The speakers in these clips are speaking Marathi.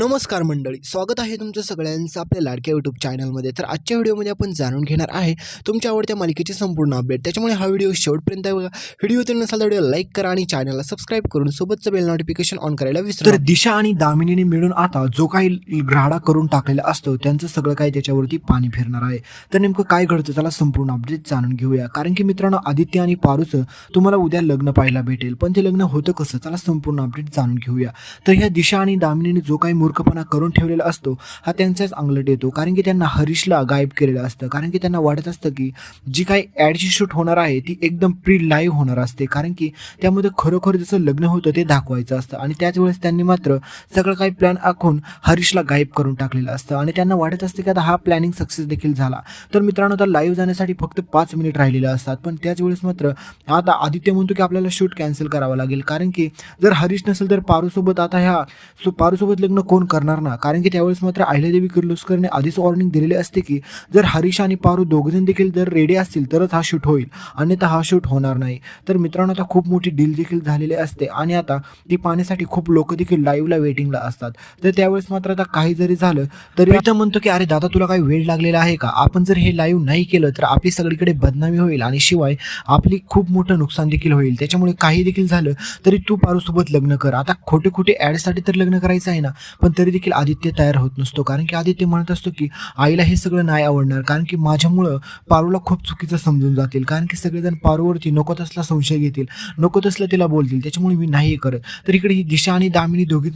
नमस्कार मंडळी स्वागत आहे तुमचं सगळ्यांचं आपल्या लाडक्या यूट्यूब चॅनलमध्ये तर आजच्या व्हिडिओमध्ये आपण जाणून घेणार आहे तुमच्या आवडत्या मालिकेची संपूर्ण अपडेट त्याच्यामुळे हा व्हिडिओ शेवटपर्यंत बघा. व्हिडिओ तर नसाल तर व्हिडिओ लाईक करा आणि चॅनलला सबस्क्राईब करून सोबतचं बेल नोटिफिकेशन ऑन करायला विसरू तर दिशा आणि दामिनीने मिळून आता जो काही राडा करून टाकलेला असतो त्यांचं सगळं काही त्याच्यावरती पाणी फिरणार आहे. तर नेमकं काय घडतं त्याला संपूर्ण अपडेट जाणून घेऊया. कारण की मित्रांनो आदित्य आणि पारूचं तुम्हाला उद्या लग्न पाहायला भेटेल. पण ते लग्न होतं कसं? त्याला संपूर्ण अपडेट जाणून घेऊया. तर ह्या दिशा आणि दामिनीने जो काही मूर्खपणा करून ठेवलेला असतो हा त्यांचाच अंगलट येतो. कारण की त्यांना हरीशला गायब केलेलं असतं. कारण की त्यांना वाटत असतं की जी काही ॲडची शूट होणार आहे ती एकदम प्री लाईव्ह होणार असते. कारण की त्यामध्ये खरोखर जसं लग्न होतं ते दाखवायचं असतं. आणि त्याच वेळेस त्यांनी मात्र सगळं काही प्लॅन आखून हरीशला गायब करून टाकलेलं असतं. आणि त्यांना वाटत असते की आता हा प्लॅनिंग सक्सेस देखील झाला. तर मित्रांनो आता लाईव्ह जाण्यासाठी फक्त पाच मिनिट राहिलेले असतात. पण त्याच वेळेस मात्र आता आदित्य म्हणतो की आपल्याला शूट कॅन्सल करावं लागेल. कारण की जर हरीश नसेल तर पारूसोबत आता ह्या सो पारूसोबत लग्न कोण करणार ना? कारण की त्यावेळेस मात्र अहिल्यादेवी किर्लोस्करने आधीच वॉर्निंग दिलेली असते की जर हरीश आणि पारू दोघजण देखील जर रेडी असतील तरच हा शूट होईल. अन्यथा हा शूट होणार नाही. तर मित्रांनो आता खूप मोठी डील देखील झालेली असते. आणि आता ती पाहण्यासाठी खूप लोक देखील लाईव्हला वेटिंगला असतात. तर त्यावेळेस मात्र आता काही जरी झालं तरी आता म्हणतो की अरे दादा तुला काही वेळ लागलेला आहे का? आपण जर हे लाईव्ह नाही केलं तर आपली सगळीकडे बदनामी होईल. आणि शिवाय आपली खूप मोठं नुकसान देखील होईल. त्याच्यामुळे काही देखील झालं तरी तू पारूसोबत लग्न कर. आता खोटे खोटे ॲडसाठी तर लग्न करायचं आहे ना? पण तरी देखील आदित्य तयार होत नसतो. कारण की आदित्य म्हणत असतो की आईला हे सगळं नाही आवडणार. कारण की माझ्यामुळं पारूला खूप चुकीचं समजून जातील. कारण की सगळेजण पारूवरती नको तसला संशय घेतील नको तसलं तिला बोलतील. त्याच्यामुळे मी नाही करत. तर इकडे ही दिशा आणि दामिनी दोघी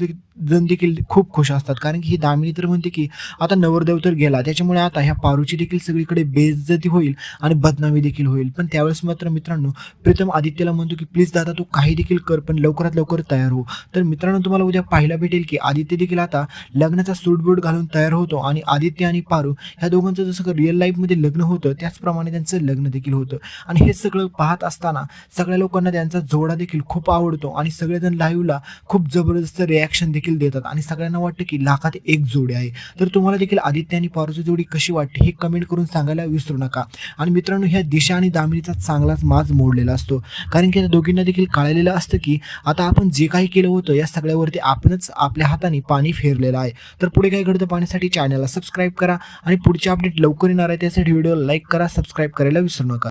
जण देखील खूप खुश असतात. कारण की ही दामिनी तर म्हणते की आता नवरदेव तर गेला. त्याच्यामुळे आता ह्या पारूची देखील सगळीकडे बेइज्जती होईल आणि बदनामी देखील होईल. पण त्यावेळेस मात्र मित्रांनो प्रीतम आदित्यला म्हणतो की प्लीज दादा तू काही देखील कर पण लवकरात लवकर तयार हो. तर मित्रांनो तुम्हाला उद्या पाहायला भेटेल की आदित्य देखील आता लग्नाचा सूटबूट घालून तयार होतो आणि आदित्य आणि पारू ह्या दोघांचं जसं रिअल लाईफमध्ये लग्न होतं त्याचप्रमाणे त्यांचं लग्न देखील होतं. आणि हे सगळं पाहत असताना सगळ्या लोकांना त्यांचा जोडा देखील खूप आवडतो आणि सगळेजण लाईव्हला खूप जबरदस्त रिॲक्शन देखील देतात आणि सगळ्यांना वाटतं की लाखात एक जोडी आहे. तर तुम्हाला देखील आदित्य आणि पारूची जोडी कशी वाटते हे कमेंट करून सांगायला विसरू नका. आणि मित्रांनो ह्या दिशा आणि दामिनीचा चांगलाच माज मोडलेला असतो. कारण की त्या दोघींना देखील कळलेलं असतं की आता आपण जे काही केलं होतं या सगळ्यावरती आपणच आपल्या हाताने पाणी फेरलेलं आहे. तर पुढे काय घडतं पाहण्यासाठी चॅनलला सबस्क्राईब करा आणि पुढचे अपडेट लवकर येणार आहे त्यासाठी व्हिडिओ लाईक करा सबस्क्राईब करायला विसरू नका.